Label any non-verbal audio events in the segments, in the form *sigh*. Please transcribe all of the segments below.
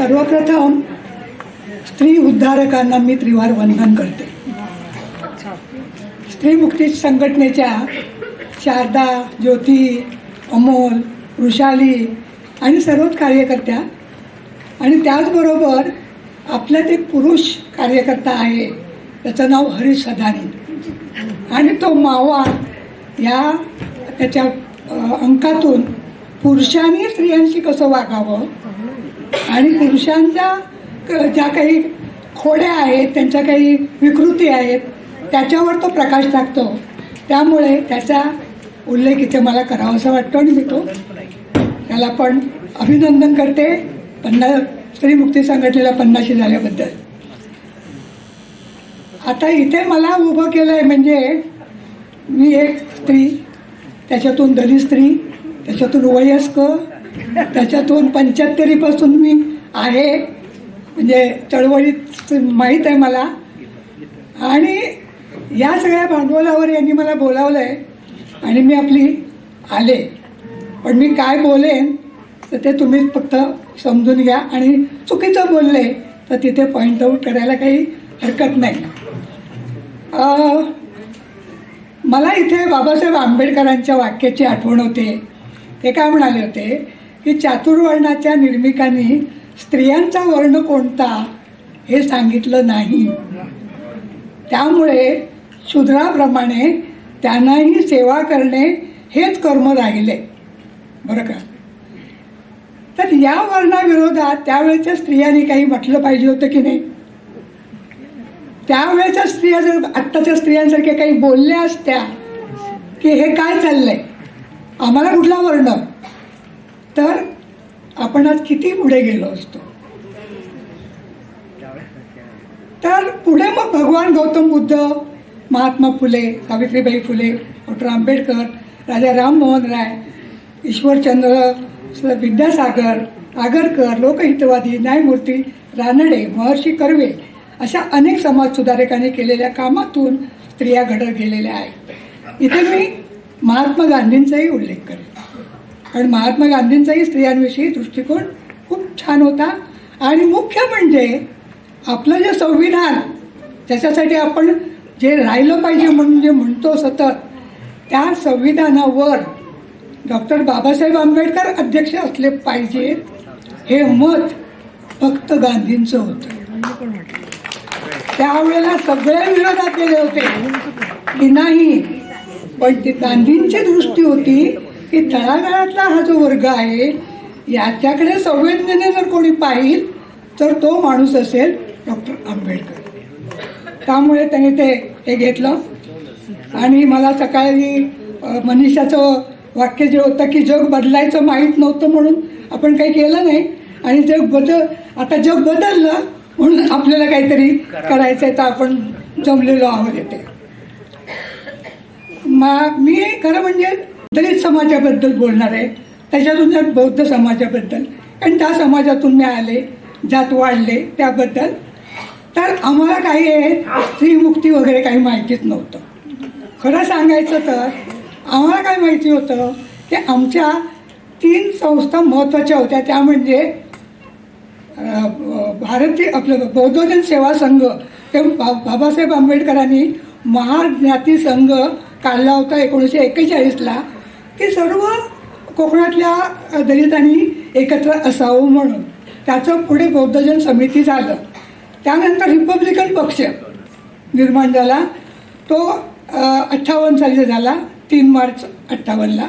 सर्वप्रथम स्त्री उद्धारकांना मी त्रिवार वंदन करते. स्त्री मुक्ती संघटनेच्या शारदा ज्योती अमोल वृषाली आणि सर्वच कार्यकर्त्या आणि त्याचबरोबर आपल्यात एक पुरुष कार्यकर्ता आहे. त्याचं नाव हरीश सदानी आणि तो मावा या त्याच्या अंकातून पुरुषांनी स्त्रियांशी कसं वागावं? आणि पुरुषांच्या क- ज्या काही खोड्या आहेत त्यांच्या काही विकृती आहेत त्याच्यावर तो प्रकाश टाकतो. त्यामुळे त्याचा उल्लेख इथे मला करावासा वाटतो आणि मी तो त्याला पण अभिनंदन करते. पन्नास स्त्री मुक्ती संघटनेला पन्नाशी झाल्याबद्दल. आता इथे मला उभं केलं आहे म्हणजे मी एक स्त्री त्याच्यातून दलित स्त्री त्याच्यातून वयस्क त्याच्यातून पंच्याहत्तरीपासून मी आहे. म्हणजे चळवळीत माहीत आहे मला. आणि या सगळ्या भांडवलावर यांनी मला बोलावलं आहे आणि मी आपली आले. पण मी काय बोलेन तर ते तुम्ही फक्त समजून घ्या. आणि चुकीचं बोलले तर तिथे पॉईंट आऊट करायला काही हरकत नाही. मला इथे बाबासाहेब आंबेडकरांच्या वाक्याची आठवण होते. ते काय म्हणाले होते? की चातुर्वर्णाच्या निर्मिकांनी स्त्रियांचा वर्ण कोणता हे सांगितलं नाही. त्यामुळे शूद्राप्रमाणे त्यांनाही सेवा करणे हेच कर्म राहिले. बरं का? तर या वर्णाविरोधात त्यावेळेच्या स्त्रियांनी काही म्हटलं पाहिजे होतं की नाही? त्यावेळेच्या स्त्रिया जर आत्ताच्या स्त्रियांसारख्या काही बोलल्या असत्या की हे काय चाललंय? आम्हाला कुठला वर्ण? तर आपण आज किती पुढे गेलो असतो? तर पुढे मग भगवान गौतम बुद्ध महात्मा फुले सावित्रीबाई फुले डॉक्टर आंबेडकर राजा राममोहन राय ईश्वरचंद्र विद्यासागर आगरकर लोकहितवादी न्यायमूर्ती रानडे महर्षी कर्वे अशा अनेक समाजसुधारकांनी केलेल्या कामातून स्त्रिया घडत गेलेल्या आहेत. इथे मी महात्मा गांधींचाही उल्लेख करेन. कारण महात्मा गांधींचाही स्त्रियांविषयी दृष्टिकोन खूप छान होता. आणि मुख्य म्हणजे आपलं जे संविधान त्याच्यासाठी आपण जे राहिलं पाहिजे म्हणून जे म्हणतो सतत त्या संविधानावर डॉक्टर बाबासाहेब आंबेडकर अध्यक्ष असले पाहिजेत हे मत फक्त गांधींचं होतं. त्यावेळेला सगळे विरोधात गेले होते. की नाही पण ती गांधींची दृष्टी होती की तळागाळातला हा जो वर्ग आहे याच्याकडे संवेदनेने जर कोणी पाहिल तर तो माणूस असेल डॉक्टर आंबेडकर. त्यामुळे त्याने ते हे घेतलं. आणि मला सकाळी मनीषाचं वाक्य जे होतं की जग बदलायचं माहीत नव्हतं म्हणून आपण काही केलं नाही. आणि जग बदल आता जग बदललं म्हणून आपल्याला काहीतरी करायचं आहे तर आपण जमलेलो आहोत येते मा मी खरं म्हणजे दलित समाजाबद्दल बोलणार आहे. त्याच्यातून बौद्ध समाजाबद्दल आणि त्या समाजातून मी आले जात वाढले त्याबद्दल तर आम्हाला काही आहे स्त्रीमुक्ती वगैरे काही माहितीच नव्हतं. खरं सांगायचं तर आम्हाला काय माहिती होतं की आमच्या तीन संस्था महत्त्वाच्या होत्या. त्या म्हणजे भारतीय आपलं बौद्धजन सेवा संघ ते बाबासाहेब आंबेडकरांनी महाज्ञाती संघ काढला होता एकोणीसशे एक्केचाळीसला. हे सर्व कोकणातल्या दलितांनी एकत्र असावं म्हणून. त्याचं पुढे बौद्धजन समिती झालं. त्यानंतर रिपब्लिकन पक्ष निर्माण झाला. तो अठ्ठावन्न साली झाला. तीन मार्च अठ्ठावन्नला.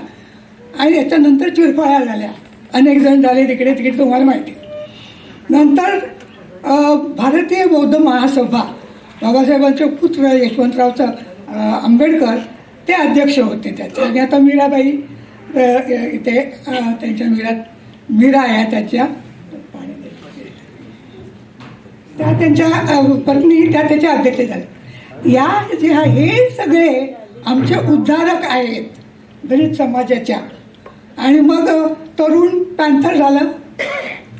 आणि याच्यानंतर चिरफाळ्या झाल्या. अनेक जण झाले तिकडे तिकडे तुम्हाला माहिती. नंतर भारतीय बौद्ध महासभा. बाबासाहेबांचे पुत्र यशवंतरावचं आंबेडकर ते अध्यक्ष होते त्याचे. आणि आता मीराबाई इथे त्यांच्या मीरात मीरा आहे त्याच्या. त्या त्यांच्या पत्नी त्या त्याच्या अध्यक्ष झाल्या. या जे हा- हे सगळे आमचे उद्धारक आहेत दलित समाजाच्या. आणि मग तरुण पॅन्थर झालं.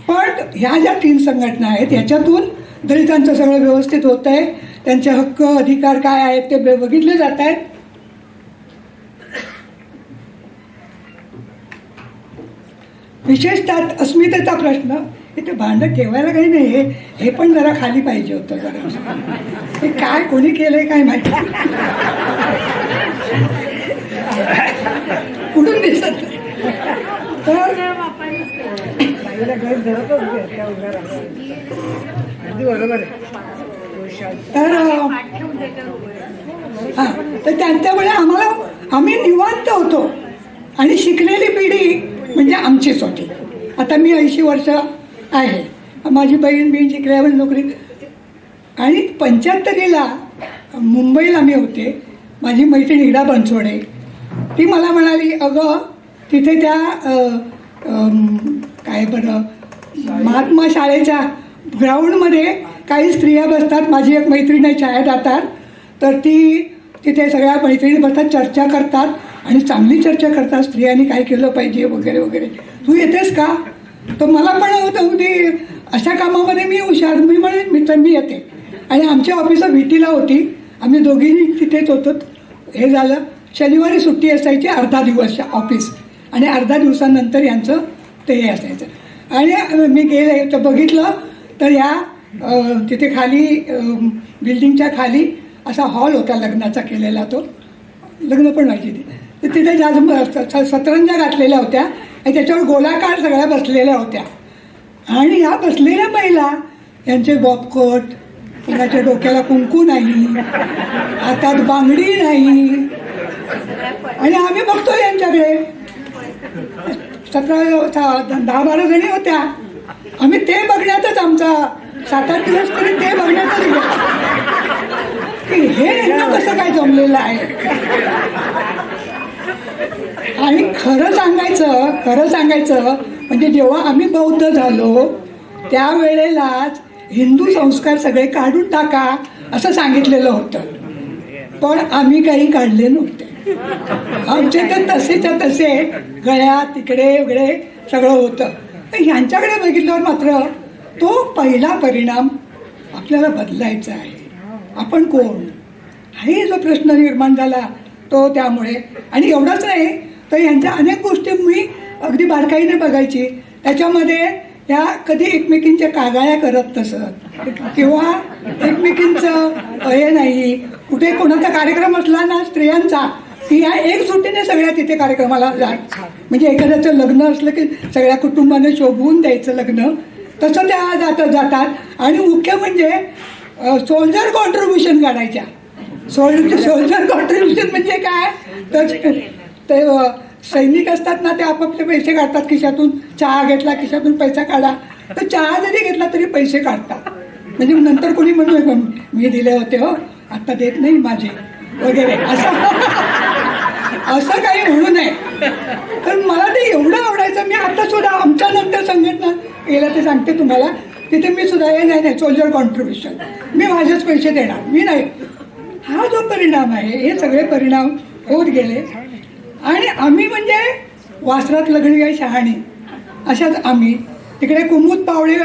पण ह्या ज्या तीन संघटना आहेत याच्यातून दलितांचं सगळं व्यवस्थित होत आहे त्यांचे हक्क अधिकार काय आहेत ते बघितले जात आहेत. विशेषतः अस्मितेचा प्रश्न इथे भांडं ठेवायला काही नाही हे हे पण जरा खाली पाहिजे होतं जरा. हे काय कोणी केलंय काय माहिती? कुठून दिसत? तर तर हां तर त्यांच्यामुळे आम्हाला आम्ही निवांत होतो. आणि शिकलेली पिढी म्हणजे आमचीच होती आता मी ऐंशी वर्ष आहे. माझी बहीण बहीण शिकल्यावर नोकरी आणि पंच्याहत्तरीला मुंबईला मी होते. माझी मैत्रीण हिरा बनसोडे. ती मला म्हणाली अगं तिथे त्या काय बरं महात्मा शाळेच्या ग्राउंडमध्ये काही स्त्रिया बसतात. माझी एक मैत्रीण आहे छाया जातात. तर ती तिथे सगळ्या मैत्रिणी बसतात चर्चा करतात. आणि चांगली चर्चा करता स्त्रियांनी काय केलं पाहिजे वगैरे वगैरे. तू येतेस का? तर मला पण होतं की अशा कामामध्ये मी हुशार मी म्हणे मित्र मी येते. आणि आमच्या ऑफिस व्हीटीला होती. आम्ही दोघींनी तिथेच होतो. हे झालं. शनिवारी सुट्टी असायची अर्धा दिवस ऑफिस आणि अर्धा दिवसानंतर यांचं ते हे असायचं. आणि मी गेले तर बघितलं तर या तिथे खाली बिल्डिंगच्या खाली असा हॉल होता लग्नाचा केलेला तो. लग्न पण व्हायची तिथे. तर तिथे जास्त सतरंजा घातलेल्या होत्या आणि त्याच्यावर गोलाकार सगळ्या बसलेल्या होत्या. आणि ह्या बसलेल्या महिला यांचे बॉबकोट कुणाच्या डोक्याला कुंकू नाही हातात बांगडी नाही. आणि आम्ही बघतो यांच्याकडे. सतरा दहा बारा जणी होत्या. आम्ही ते बघण्यातच आमचा सात आठ दिवस तरी ते बघण्यातच की हे कसं काय जमलेलं आहे? आणि खरं सांगायचं खरं सांगायचं म्हणजे जेव्हा आम्ही बौद्ध झालो त्यावेळेलाच हिंदू संस्कार सगळे काढून टाका असं सांगितलेलं होतं. पण आम्ही काही काढले नव्हते. आमचे तर तसेच्या तसे गळ्यात तिकडे वगैरे सगळं होतं. तर ह्यांच्याकडे बघितल्यावर मात्र तो पहिला परिणाम आपल्याला बदलायचा आहे. आपण कोण? हाही जो प्रश्न निर्माण झाला तो त्यामुळे. आणि एवढंच नाही तर यांच्या अनेक गोष्टी मी अगदी बारकाईने बघायची. त्याच्यामध्ये या कधी एकमेकींच्या कागाळ्या करत नसत. किंवा एकमेकींचं हे नाही. कुठे कोणाचा कार्यक्रम असला ना स्त्रियांचा की ह्या एकजुटीने सगळ्या तिथे कार्यक्रमाला जात. म्हणजे एखाद्याचं लग्न असलं की सगळ्या कुटुंबाने शोभवून द्यायचं लग्न. तसं त्या जात जातात. आणि मुख्य म्हणजे सोल्जर कॉन्ट्रीब्युशन काढायच्या. सोल्जर सोल्जर कॉन्ट्रीब्युशन म्हणजे काय? तर ते सैनिक असतात ना ते आपापले पैसे काढतात खिशातून. चहा घेतला खिशातून पैसा काढा. तर चहा जरी घेतला तरी पैसे काढतात. म्हणजे नंतर कोणी म्हणू नये, मी दिले होते हो आता देत नाही माझे. वगैरे. असं. असं काही म्हणू नये. तर मला ते एवढं आवडायचं मी आता सुद्धा आमच्या नंतर संघटना केलं ते सांगते तुम्हाला. तिथे मी सुद्धा हे नाही नाही सोल्जर कॉन्ट्रीब्युशन मी माझेच पैसे देणार. मी नाही. हा जो परिणाम आहे हे सगळे परिणाम होत गेले. आणि आम्ही म्हणजे वासरात लग्नी आहे शहाणी. अशाच आम्ही. तिकडे कुमुद पावडे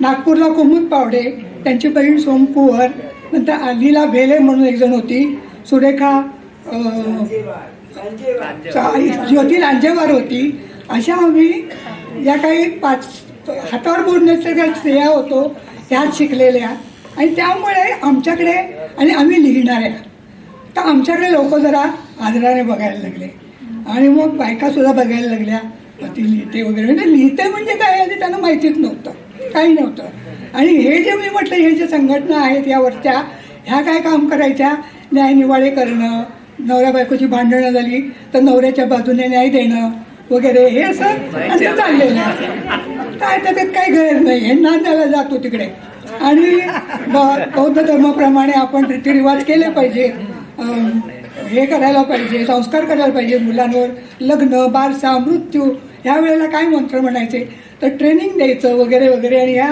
नागपूरला कुमुद पावडे त्यांची बहीण सोमकुवर नंतर आलीला भेले म्हणून एक जण होती सुरेखा ज्योती लांजेवार. होती अशा आम्ही या काही पाच हातावर बोलण्याच्या ज्या स्त्रिया होतो ह्याच शिकलेल्या. आणि त्यामुळे आमच्याकडे आणि आम्ही लिहिणाऱ्या. तर आमच्याकडे लोक जरा आदराने बघायला लागले. आणि मग बायका सुद्धा बघायला लागल्या. ती लिहिते वगैरे. म्हणजे लिहिते म्हणजे काय आधी त्यांना माहितीच नव्हतं. काही नव्हतं. आणि हे जे मी म्हटलं हे जे संघटना आहेत यावरच्या ह्या काय काम करायच्या? न्यायनिवाडे करणं नवऱ्या बायकोची भांडणं झाली तर नवऱ्याच्या बाजूने न्याय देणं वगैरे हे असं असं चाललेलं काय त्याच्यात काही गरज नाही. हे नांदायला जातो तिकडे. आणि बौद्ध धर्माप्रमाणे आपण रीतिरिवाज केले पाहिजे. हे करायला पाहिजे संस्कार करायला पाहिजे मुलांवर लग्न बारसा मृत्यू ह्या वेळेला काय मंत्र म्हणायचे? तर ट्रेनिंग द्यायचं वगैरे वगैरे. आणि ह्या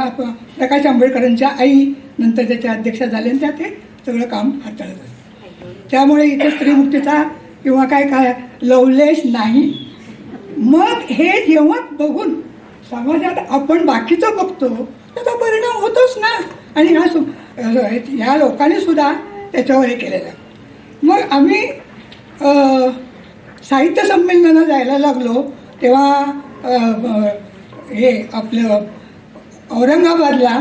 आप- प्रकाश आंबेडकरांच्या आई नंतर त्याच्या अध्यक्षा झाल्या आणि त्या ते सगळं काम हाताळत त्यामुळे इथे स्त्रीमुक्तीचा किंवा काय काय लवलेश नाही. मग हे जेव्हा बघून समाजात आपण बाकीचं बघतो त्याचा परिणाम होतोच ना. आणि ह्या सु ह्या लोकांनी सुद्धा त्याच्यावर हे केलेलं मग आम्ही साहित्य संमेलनाला जायला लागलो. तेव्हा हे आपलं औरंगाबादला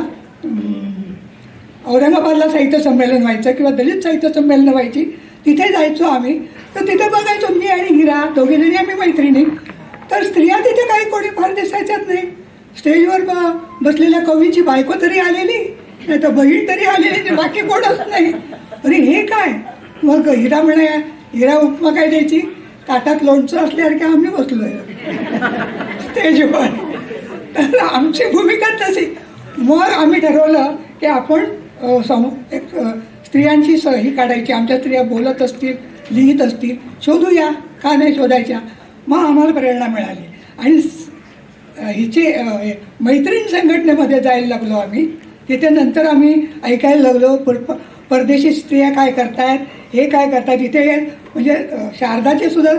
औरंगाबादला साहित्य संमेलन व्हायचं किंवा दलित साहित्य संमेलन व्हायची तिथे जायचो आम्ही. तर तिथे बघायचो मी आणि हिरा दोघीजणी आम्ही मैत्रिणी. तर स्त्रिया तिथे काही कोणी फार दिसायच्याच नाही. स्टेजवर ब- बसलेल्या कवीची बायको तरी आलेली नाही तर बहीण तरी आलेली नाही, बाकी कोणच नाही. अरे हे काय? मग हिरा म्हणे हिरा उपमा काय द्यायची? ताटात लोणचं असल्यासारखे आम्ही बसलोय? स्टेजवर तर आमची भूमिका तशी. मग आम्ही ठरवलं की आपण सम एक स्त्रियांची स ही काढायची. आमच्या स्त्रिया बोलत असतील लिहित असतील. शोधूया का नाही शोधायच्या? मग आम्हाला प्रेरणा मिळाली. आणि हिचे मैत्रीण संघटनेमध्ये जायला लागलो आम्ही. तिथे नंतर आम्ही ऐकायला लागलो पर परदेशी स्त्रिया काय करतायत? हे काय करता जिथे म्हणजे शारदाचे सुद्धा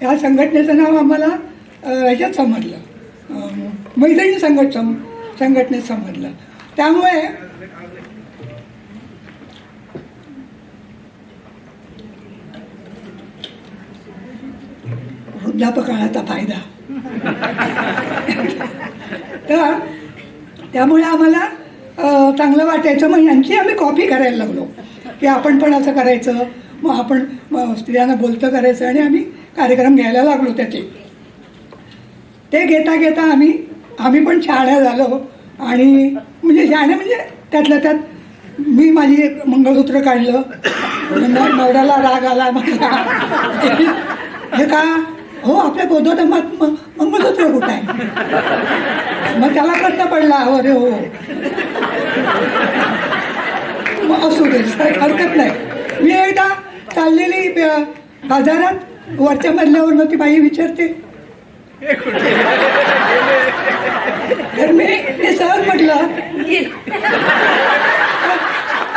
ह्या संघटनेचं नाव आम्हाला ह्याच्यात समजलं. मैत्रिणी संघट सम संघटनेत समजलं. त्यामुळे वृद्धापकाळाचा फायदा. *laughs* तर त्यामुळे आम्हाला चांगलं वाटायचं. मग यांची आम्ही कॉपी करायला लागलो. की आपण पण असं करायचं. मग आपण स्त्रियांना बोलतं करायचं आणि आम्ही कार्यक्रम घ्यायला लागलो त्याचे. ते घेता घेता आम्ही आम्ही पण शहाण्या झालो आणि म्हणजे शहाण्या म्हणजे त्यातल्या त्यात मी माझी एक मंगळसूत्र काढलं. म्हणजे नवऱ्याला राग आला. माझा *laughs* हे का हो आपल्या गोदोधमात मंगळसूत्र कुठं आहे? मग त्याला प्रश्न पडला हो अरे हो. मग असू दे हरकत नाही. मी एकदा चाललेली बाजारात वरच्या मधल्यावर ती बाई विचारते. तर मी ते सहज म्हटलं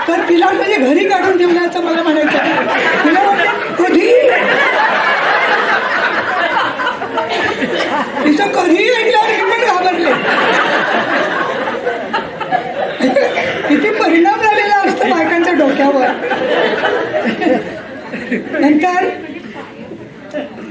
तर तिला म्हणजे घरी काढून ठेवण्याचं असं मला म्हणायचं. तिला म्हटलं कधी? तिचं कधी ऐकल्यावर मी पण घाबरले. किती परिणाम झालेला असतो बायकांच्या डोक्यावर. नंतर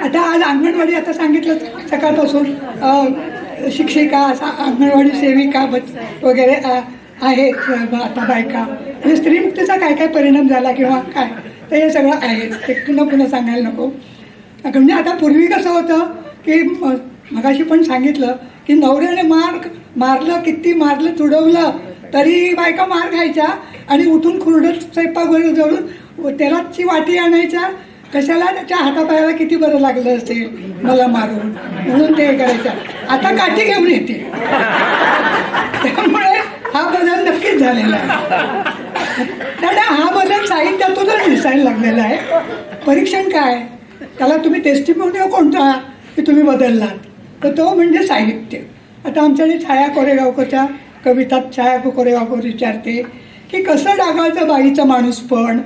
आता आज अंगणवाडी आता सांगितलं सकाळपासून शिक्षिका असा अंगणवाडी सेविका बच वगैरे आहेत आता बायका. म्हणजे स्त्रीमुक्तीचा काय काय परिणाम झाला किंवा काय? तर हे सगळं आहे ते पुन्हा पुन्हा सांगायला नको. म्हणजे आता पूर्वी कसं होतं? की मगाशी पण सांगितलं की नवऱ्याने मार मारलं किती मारलं तुडवलं तरी बायका मार खायच्या आणि उठून खुरडत स्वयंपाकघर जवळून तेलाची वाटी आणायच्या. कशाला त्याच्या हातापायाला किती बरं लागलं असेल मला मारून? म्हणून ते करायचं आता काठी घेऊन येते. त्यामुळे हा बदल नक्कीच झालेला आहे. दादा हा बदल साहित्यातूनच दिसायला लागलेला आहे. परीक्षण काय? त्याला तुम्ही टेस्टिमोनिओ कोणता? की तुम्ही बदललात. तर तो म्हणजे साहित्य. आता आमच्याकडे छाया कोरेगावकरच्या कवितात छाया कोरेगावकर विचारते की कसं डागाळचं बाईचं माणूस पण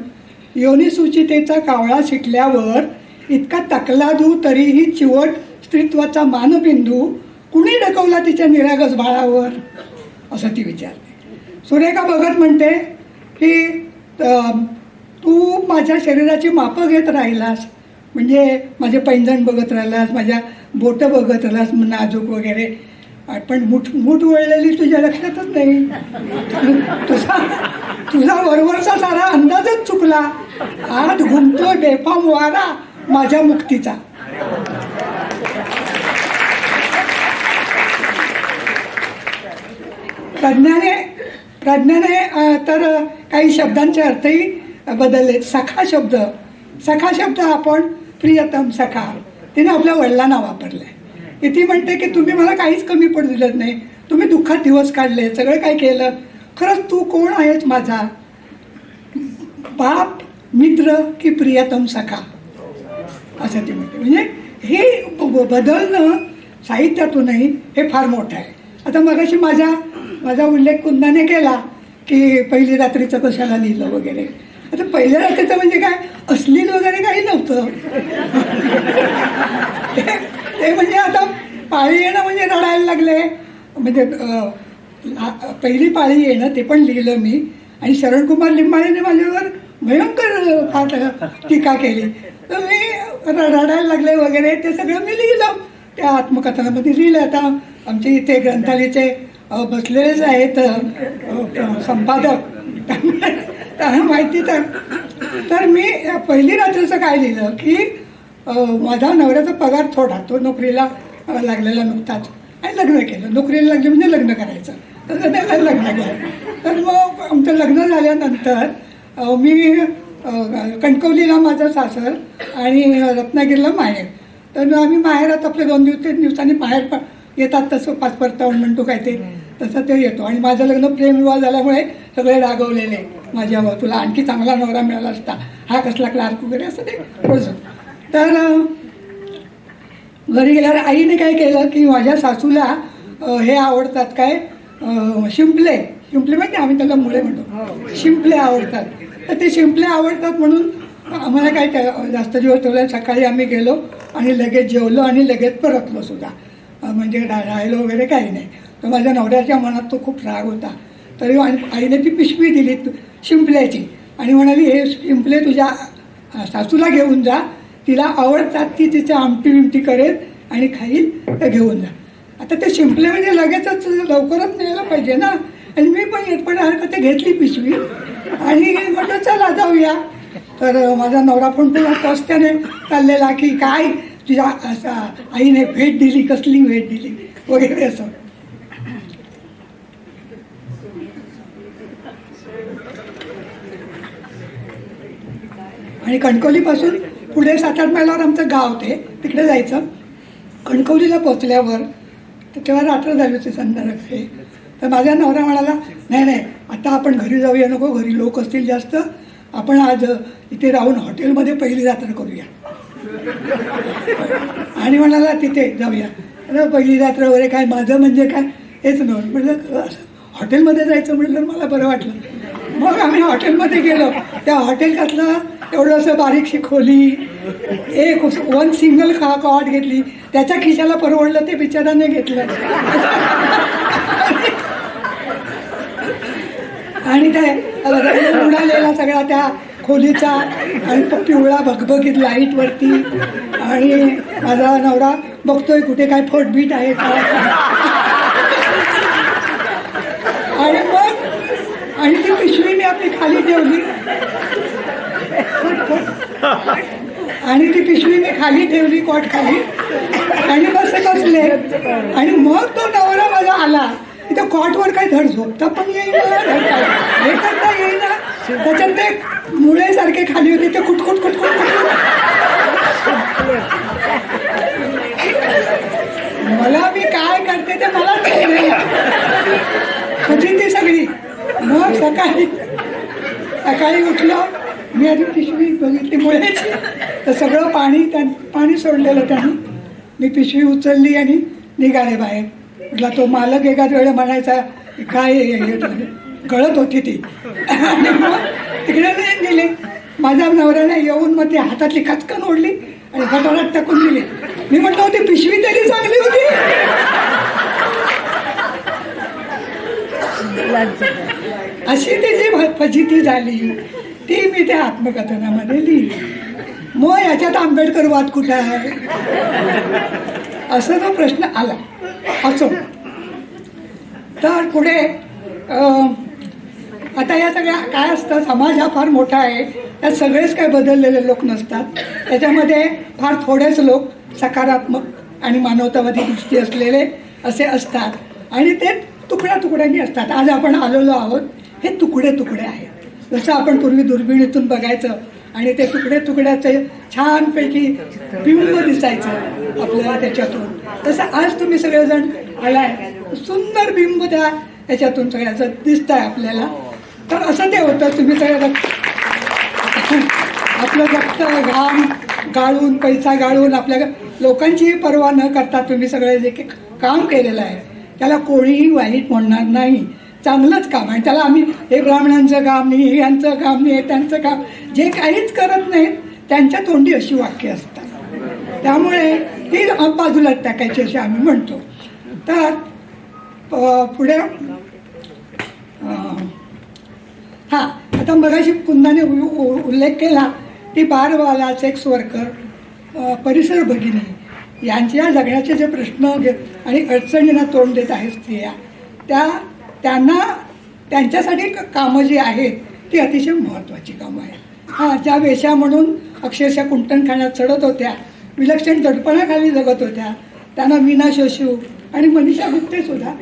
योनिसुचितेचा कावळा शिकल्यावर इतका तकलादू तरीही चिवट स्त्रीत्वाचा मानबिंदू कुणी डकवला तिच्या निरागस बाळावर असं ती विचारते. सुरेखा भगत म्हणते की तू माझ्या शरीराची मापं घेत राहिलास. म्हणजे माझे पैंजण बघत राहिलास माझ्या बोटं बघत राहिलास नाजूक वगैरे. पण मुठ मुठ वळलेली तुझ्या लक्षातच नाही. तुझा तुझा वरवरचा सारा अंदाजच चुकला. आत घुमतोय बेफाम वारा माझ्या मुक्तीचा. प्रज्ञाने प्रज्ञाने तर काही शब्दांचे अर्थही बदलले. सखा शब्द. सखा शब्द आपण प्रियतम सखा तिने आपल्या वडिलांना वापरलंय. की ती म्हणते की तुम्ही मला काहीच कमी पडू दिलं नाही. तुम्ही दुःखात दिवस काढले सगळं काय केलं? खरंच तू कोण आहेस माझा? बाप मित्र की प्रियतम सखा असं ती म्हणते. म्हणजे हे बदलणं साहित्यातूनही हे फार मोठं आहे. आता मगाशी माझा माझा उल्लेख कुंदाने केला की पहिली रात्रीचं कशाला लिहिलं वगैरे. आता पहिल्या रात्रीचं म्हणजे काय? अश्लील वगैरे काही नव्हतं. ते म्हणजे आता पाळी येणं म्हणजे रडायला लागले. म्हणजे पहिली पाळी येणं ते पण लिहिलं मी. आणि शरणकुमार लिंबाळेने माझ्यावर भयंकर फार टीका केली. तर मी र- रडायला लागले वगैरे ते सगळं मी लिहिलं. त्या आत्मकथनामध्ये लिहिलं आता. आमचे इथे ग्रंथालयाचे बसलेलेच आहेत संपादक. त्यांना माहिती तर. तर मी पहिली रात्रीचं काय लिहिलं की माझा नवऱ्याचा पगार थोडा तो नोकरीला लागलेला नुकताच आणि लग्न केलं. नोकरीला लागले म्हणजे लग्न करायचं. तर त्याला लग्न केलं. तर मग आमचं लग्न झाल्यानंतर मी कणकवलीला माझं सासर आणि रत्नागिरीला माहेर. तर आम्ही माहेरात आपले दोन दिवस तीन दिवसांनी बाहेर पण येतात तसं पाच परतावण म्हणतो काय ते. तसं ते येतो. आणि माझं लग्न प्रेमविवाह झाल्यामुळे सगळे रागवलेले माझ्यावर तुला आणखी चांगला नवरा मिळाला असता. हा कसला क्लार्क वगैरे असं ते थोडंसं तर घरी गेल्यावर आईने काय केलं की माझ्या सासूला हे आवडतात काय शिंपले. शिंपले माहिती आम्ही त्याला मुळे म्हणतो. शिंपले आवडतात. तर ते शिंपले आवडतात म्हणून आम्हाला काय जास्त दिवस ठेवलं. सकाळी आम्ही गेलो आणि लगेच जेवलो आणि लगेच परतलो सुद्धा. म्हणजे राहिलो वगैरे काही नाही. तर माझ्या नवऱ्याच्या मनात तो खूप राग होता. तरी आणि आईने ती पिशवी दिली शिंपल्याची. आणि म्हणाली हे शिंपले तुझ्या सासूला घेऊन जा. तिला आवडतात ती तिचं आमटी बिमटी करेल आणि खाईल तर घेऊन जा. आता ते शिंपले म्हणजे लगेचच लवकरच न्यायला पाहिजे ना. आणि मी पण येतपणे हरकत ते घेतली पिशवी. आणि म्हटलं चला जाऊया. तर माझा नवरा पण पुन्हा रस्त्याने चाललेला की काय? तुझ्या असा आईने भेट दिली कसली भेट दिली? वगैरे असं. आणि कणकवलीपासून पुढे सात आठ मैलावर आमचं गाव ते तिकडे जायचं. कणकवलीला पोचल्यावर तर तेव्हा रात्र झाली होती संध्याकाळी. तर माझा नवरा म्हणाला नाही नाही आता आपण घरी जाऊया नको घरी लोक असतील जास्त. आपण आज इथे राहून हॉटेलमध्ये पहिली रात्र करूया. *laughs* आणि म्हणाला तिथे जाऊया. अरे पहिली रात्र वगैरे काय माझं म्हणजे काय? हेच नव्हतं. म्हटलं असं हॉटेलमध्ये जायचं म्हटलं मला बरं वाटलं. मग आम्ही हॉटेलमध्ये गेलो. त्या हॉटेलातलं एवढंसं बारीकशी खोली एक वन सिंगल खा कॉट घेतली. त्याच्या खिशाला परवडलं ते बिचाराने घेतलं. आणि ते उडालेला सगळा त्या खोलीचा आणि तो पिवळा भगभगीत लाइट वरती आणि माझा नवरा बघतोय कुठे काय फटबीट आहे का आणि मग आणि ती पिशवी मी आपली खाली ठेवली. आणि ती पिशवी मी खाली ठेवली कॉट खाली. आणि बस बसले. आणि मग तो नवरा माझा आला. तिथं कॉटवर काही धड झोपता पण येईल हे करता येईना. त्याच्यात ते मुळे सारखे खाली होते ते कुटकुट कुटकुट मला मी काय करते ते मला ती मग सकाळी. सकाळी उठलो मी आधी पिशवी बघितली मुळेच. तर सगळं पाणी त्या पाणी सोडलेलं त्यांनी. मी पिशवी उचलली आणि निघाले बाहेर. म्हटलं तो मालक एकाच वेळेला म्हणायचा काय हे- गळत होती ती. आणि मग तिकडे नाही गेले. माझ्या नवऱ्याने येऊन मग ती हातातली खचकन ओढली आणि गटारात टाकून दिली. मी म्हटलं होती पिशवी तरी चांगली होती. अशी त्याची भ- फजिती झाली ती मी त्या आत्मकथनामध्ये लिहिली. मग याच्यात आंबेडकर वाद कुठं आहे? असा तो प्रश्न आला. असो. तर पुढे आता या सगळ्या काय असतं समाज हा फार मोठा आहे. त्यात सगळेच काय बदललेले लोक नसतात. त्याच्यामध्ये फार थोडेच लोक सकारात्मक आणि मानवतावादी दृष्टी असलेले असे असतात. आणि ते तुकड्या तुकड्यांनी असतात. आज आपण आलेलो आहोत. हे तुकडे तुकडे आहेत जसं आपण पूर्वी दुर्बिणीतून बघायचं आणि ते तुकडे तुकड्याचे छानपैकी बिंब दिसायचं आपल्याला त्याच्यातून. तसं आज तुम्ही सगळेजण आलाय. सुंदर बिंब त्या याच्यातून सगळ्याचं दिसत आहे आपल्याला. तर असं ते होतं तुम्ही सगळ्या आपलं रक्त घाम गाळून पैसा गाळून आपल्या लोकांचीही पर्वा न करता तुम्ही सगळे जे काही काम केलेलं आहे त्याला कोणीही वाईट म्हणणार नाही. चांगलंच काम आहे. त्याला आम्ही हे ब्राह्मणांचं काम नाही हे यांचं काम नाही हे त्यांचं काम जे काहीच करत नाहीत त्यांच्या तोंडी अशी वाक्य असतात. त्यामुळे ती बाजूला टाकायची अशी आम्ही म्हणतो. तर पुढे हां आता मगाशी कुंदाने उ- उ- उल्लेख केला की बारवाला सेक्स वर्कर परिसर भगिनी यांच्या जगण्याचे जे प्रश्न आणि अडचणींना तोंड देत आहेत स्त्रिया त्या त्यांना त्यांच्यासाठी कामं जी आहेत ती अतिशय महत्त्वाची कामं आहेत. हां ज्या वेशा म्हणून अक्षरशः कुंटणखाण्यात चढत होत्या विलक्षण दडपणाखाली जगत होत्या त्यांना मीना शोशू आणि मनीषा गुप्तेसुद्धा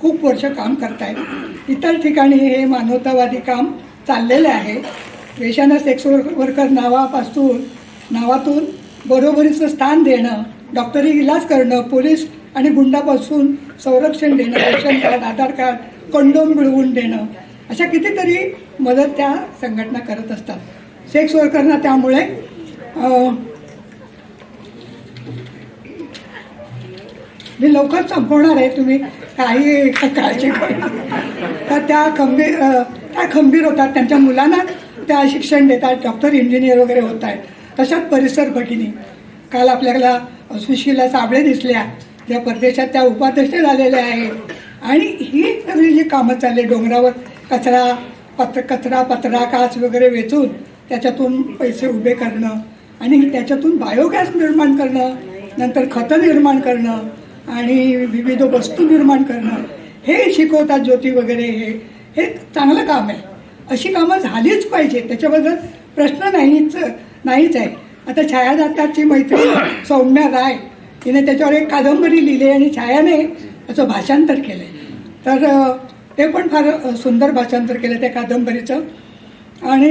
खूप वर्ष काम करतायत. इतर ठिकाणी हे मानवतावादी काम चाललेलं आहे. वेशानं सेक्स वर्कर नावापासून नावातून बरोबरीचं स्थान देणं डॉक्टरी इलाज करणं पोलीस आणि गुंडापासून संरक्षण देणं ration card Aadhaar card condom मिळवून देणं अशा कितीतरी मदत त्या संघटना करत असतात. सेक्स वर्करना त्यामुळे मी लवकर संपवणार आहे तुम्ही काही काळजी तर त्या खंबीर त्या खंबीर होतात त्यांच्या मुलांना त्या शिक्षण देतात डॉक्टर इंजिनियर वगैरे होत आहेत. तशाच परिसर भगिनी. काल आपल्याला सुशीला साबळे दिसल्या. ज्या परदेशात त्या उपाध्यक्ष झालेल्या आहेत. आणि ही सगळी जी कामं चालली डोंगरावर कचरा पत्र कचरा पत्रा काच वगैरे वेचून त्याच्यातून पैसे उभे करणं आणि त्याच्यातून बायोगॅस निर्माण करणं नंतर खतं निर्माण करणं आणि विविध वस्तू निर्माण करणं. हे शिकवतात ज्योती वगैरे हे. हे चांगलं काम आहे. अशी कामं झालीच पाहिजे त्याच्याबद्दल प्रश्न नाहीच नाहीच आहे. आता छायादाताची मैत्री सौम्या राय तिने त्याच्यावर एक कादंबरी लिहिली आणि छायाने त्याचं भाषांतर केलं तर ते पण फार सुंदर भाषांतर केलं त्या कादंबरीचं. आणि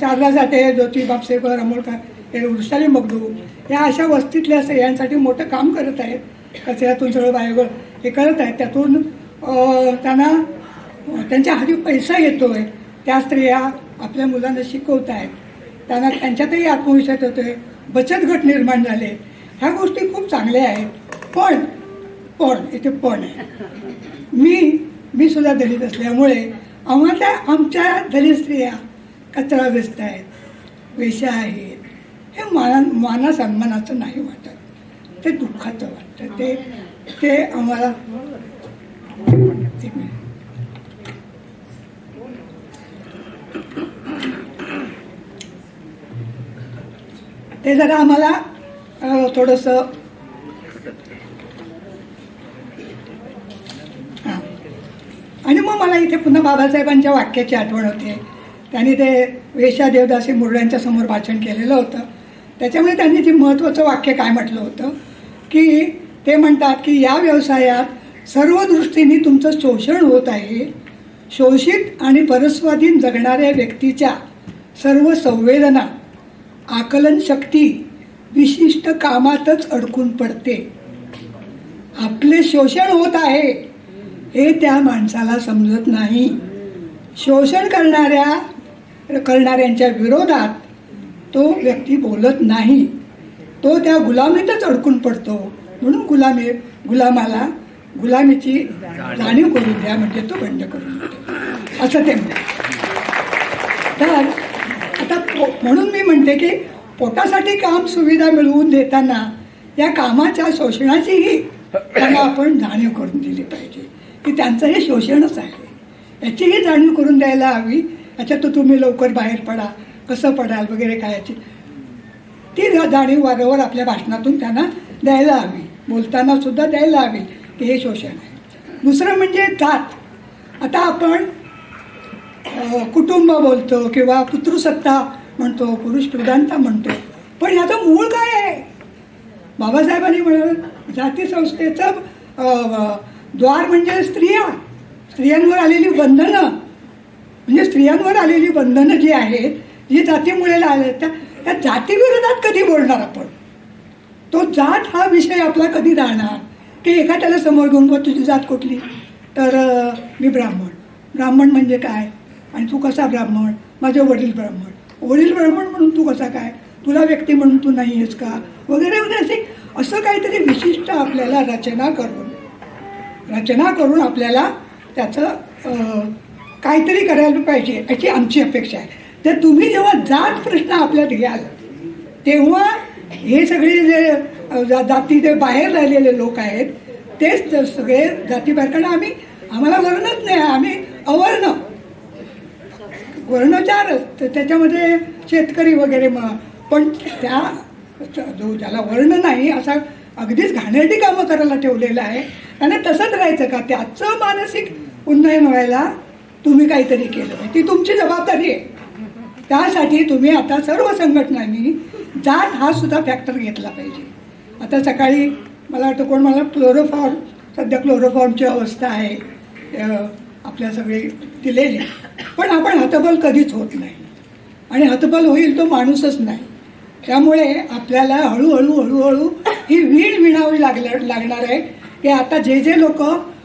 शारदा जाते ज्योती बापसेकर अमोलकर हे वृषाली मगदू या अशा वस्तीतल्या स्त्रियांसाठी मोठं काम करत आहेत. कचऱ्यातून सगळं बायोगळ हे करत आहेत. त्यातून त्यांना त्यांच्या हाती पैसा येतो आहे त्या स्त्रिया आपल्या मुलांना शिकवत आहेत त्यांना त्यांच्यातही आत्मविश्वास होतोय. बचत गट निर्माण झाले. ह्या गोष्टी खूप चांगल्या आहेत. पण पण इथे पण आहे. मी मी सुद्धा दलित असल्यामुळे आम्हाला आमच्या दलित स्त्रिया कचरा व्यस्त आहेत. वेशा आहेत. हे माना माना सन्मानाचं नाही वाटत. ते दुःखाचं वाटतं. ते ते आम्हाला एक मिनिट. ते जरा आम्हाला थोडंसं हां. आणि मग मला इथे पुन्हा बाबासाहेबांच्या वाक्याची आठवण होते. त्यांनी ते वेशा देवदासी मुरड्यांच्या समोर भाषण केलेलं होतं. त्याच्यामुळे त्यांनी जे महत्त्वाचं वाक्य काय म्हटलं होतं की ते म्हणतात की या व्यवसायात सर्व दृष्टीने तुमचं शोषण होत आहे. शोषित आणि परस्वाधीन जगणाऱ्या व्यक्तीच्या सर्व संवेदना आकलनशक्ती विशिष्ट कामातच अडकून पडते. आपले शोषण होत आहे हे त्या माणसाला समजत नाही. शोषण करणाऱ्या करणाऱ्यांच्या विरोधात तो व्यक्ती बोलत नाही. तो त्या गुलामीतच अडकून पडतो. म्हणून गुलामी गुलामाला गुलामीची जाणीव करून द्या म्हणजे तो बंड करून देतो. असं ते म्हणतात. तर म्हणून मी म्हणते की पोटासाठी काम सुविधा मिळवून देताना या कामाच्या शोषणाचीही त्यांना आपण जाणीव करून दिली पाहिजे. की त्यांचं हे शोषणच आहे. याचीही जाणीव करून द्यायला हवी. याच्यात तुम्ही लवकर बाहेर पडा. कसं पडाल वगैरे काय याची. ती जाणीव वारंवार आपल्या भाषणातून त्यांना द्यायला हवी. बोलताना सुद्धा द्यायला हवी की हे शोषण आहे. दुसरं म्हणजे जात. आता आपण कुटुंब बोलतो किंवा पितृसत्ता म्हणतो पुरुष प्रधानता म्हणतो पण ह्याचं मूळ काय आहे? बाबासाहेबांनी म्हणलं जाती संस्थेचं द्वार म्हणजे स्त्रिया. स्त्रियांवर आलेली बंधनं. म्हणजे स्त्रियांवर आलेली बंधनं जी आहेत जी जातीमुळे आले त्या त्या जातीविरोधात कधी बोलणार आपण? तो जात हा विषय आपला कधी राहणार? की एखाद्याला समोर घेऊन बघ तुझी जात कुठली? तर मी ब्राह्मण. ब्राह्मण म्हणजे काय? आणि तू कसा ब्राह्मण? माझे वडील ब्राह्मण. वडील ब्राह्मण म्हणून तू कसा काय? तुला व्यक्ती म्हणून तू नाही आहेस का? वगैरे वगैरे असे असं काहीतरी विशिष्ट आपल्याला रचना करून रचना करून आपल्याला त्याचं काहीतरी करायला पाहिजे याची आमची अपेक्षा आहे. तर तुम्ही जेव्हा जात प्रश्न आपल्यात घ्याल तेव्हा हे सगळे जे जाती जा- जातीचे बाहेर राहिलेले लोक आहेत तेच सगळे सगळे जातीबाहेर कारण आम्ही आम्हाला वर्णच नाही आम्ही अवर्ण. वर्णचारच तर त्याच्यामध्ये शेतकरी वगैरे मग पण त्या जो ज्याला वर्ण नाही असा अगदीच घाणेरडी कामं करायला ठेवलेलं आहे. आणि तसंच राहायचं का? त्याचं मानसिक उन्नयन व्हायला तुम्ही काहीतरी केलं. ती तुमची जबाबदारी आहे. त्यासाठी तुम्ही आता सर्व संघटनांनी जात हा सुद्धा फॅक्टर घेतला पाहिजे. आता सकाळी मला वाटतं कोण मला क्लोरोफॉर्म सध्या क्लोरोफॉर्मची अवस्था आहे. आपल्या सगळी दिलेली. पण आपण हतबल कधीच होत नाही. आणि हतबल होईल तो माणूसच नाही. त्यामुळे आपल्याला हळूहळू हळूहळू ही वीण विणावी लागल्या लागणार आहे. की आता जे जे लोक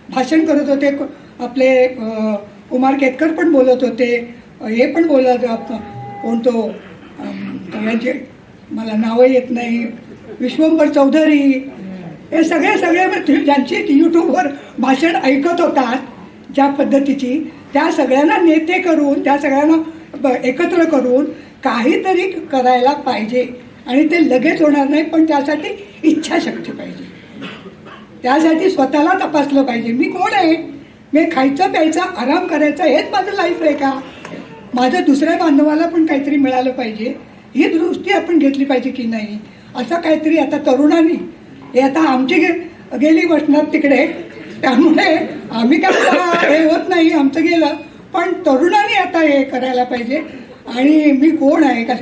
भाषण करत होते आपले कुमार केतकर पण बोलत होते हे पण बोलत आप- कोण तो सगळ्यांचे मला नावं येत नाही. विश्वंभर चौधरी. हे सगळे सगळे ज्यांची यूट्यूबवर भाषण ऐकत होतात ज्या पद्धतीची त्या सगळ्यांना नेते करून त्या सगळ्यांना एकत्र करून काहीतरी करायला पाहिजे. आणि ते लगेच होणार नाही पण त्यासाठी इच्छाशक्ती पाहिजे. त्यासाठी स्वतःला तपासलं पाहिजे. मी कोण आहे? मी खायचं प्यायचं आराम करायचा हेच माझं लाईफ आहे का? माझं दुसऱ्या बांधवाला पण काहीतरी मिळालं पाहिजे. ही दृष्टी आपण घेतली पाहिजे की नाही? असं काहीतरी आता तरुणांनी हे आता आमची गे गेली बसणार तिकडे. त्यामुळे आम्ही काय हे होत नाही आमचं गेलं. पण तरुणांनी आता हे करायला पाहिजे. आणि मी कोण आहे? कशा